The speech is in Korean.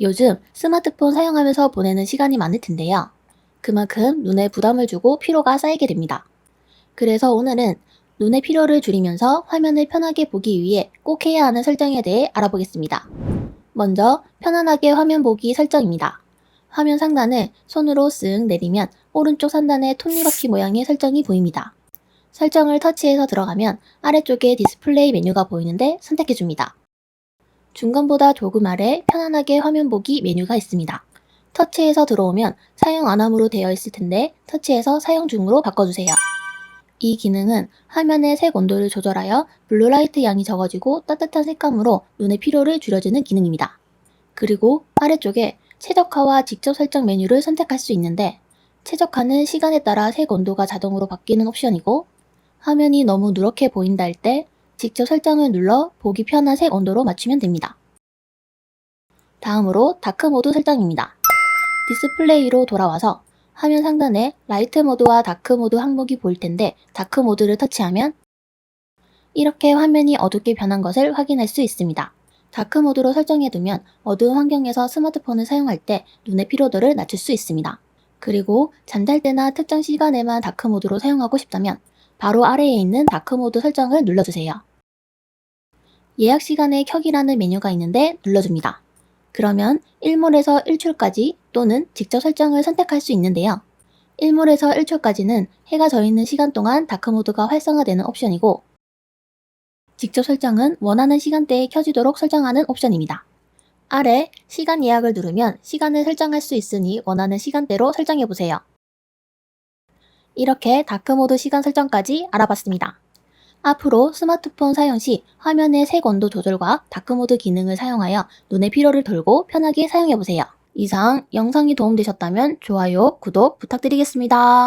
요즘 스마트폰 사용하면서 보내는 시간이 많을 텐데요. 그만큼 눈에 부담을 주고 피로가 쌓이게 됩니다. 그래서 오늘은 눈의 피로를 줄이면서 화면을 편하게 보기 위해 꼭 해야 하는 설정에 대해 알아보겠습니다. 먼저 편안하게 화면 보기 설정입니다. 화면 상단을 손으로 쓱 내리면 오른쪽 상단에 톱니바퀴 모양의 설정이 보입니다. 설정을 터치해서 들어가면 아래쪽에 디스플레이 메뉴가 보이는데 선택해줍니다. 중간보다 조금 아래 편안하게 화면 보기 메뉴가 있습니다. 터치해서 들어오면 사용 안함으로 되어 있을 텐데 터치해서 사용 중으로 바꿔주세요. 이 기능은 화면의 색 온도를 조절하여 블루라이트 양이 적어지고 따뜻한 색감으로 눈의 피로를 줄여주는 기능입니다. 그리고 아래쪽에 최적화와 직접 설정 메뉴를 선택할 수 있는데 최적화는 시간에 따라 색 온도가 자동으로 바뀌는 옵션이고 화면이 너무 누렇게 보인다 할 때 직접 설정을 눌러 보기 편한 색 온도로 맞추면 됩니다. 다음으로 다크 모드 설정입니다. 디스플레이로 돌아와서 화면 상단에 라이트 모드와 다크 모드 항목이 보일 텐데 다크 모드를 터치하면 이렇게 화면이 어둡게 변한 것을 확인할 수 있습니다. 다크 모드로 설정해두면 어두운 환경에서 스마트폰을 사용할 때 눈의 피로도를 낮출 수 있습니다. 그리고 잠잘 때나 특정 시간에만 다크 모드로 사용하고 싶다면 바로 아래에 있는 다크 모드 설정을 눌러주세요. 예약 시간에 켜기라는 메뉴가 있는데 눌러줍니다. 그러면 1몰에서 1초까지 또는 직접 설정을 선택할 수 있는데요. 1몰에서 1초까지는 해가 져 있는 시간 동안 다크 모드가 활성화되는 옵션이고 직접 설정은 원하는 시간대에 켜지도록 설정하는 옵션입니다. 아래 시간 예약을 누르면 시간을 설정할 수 있으니 원하는 시간대로 설정해 보세요. 이렇게 다크모드 시간 설정까지 알아봤습니다. 앞으로 스마트폰 사용 시 화면의 색 온도 조절과 다크모드 기능을 사용하여 눈의 피로를 돌고 편하게 사용해 보세요. 이상 영상이 도움되셨다면 좋아요, 구독 부탁드리겠습니다.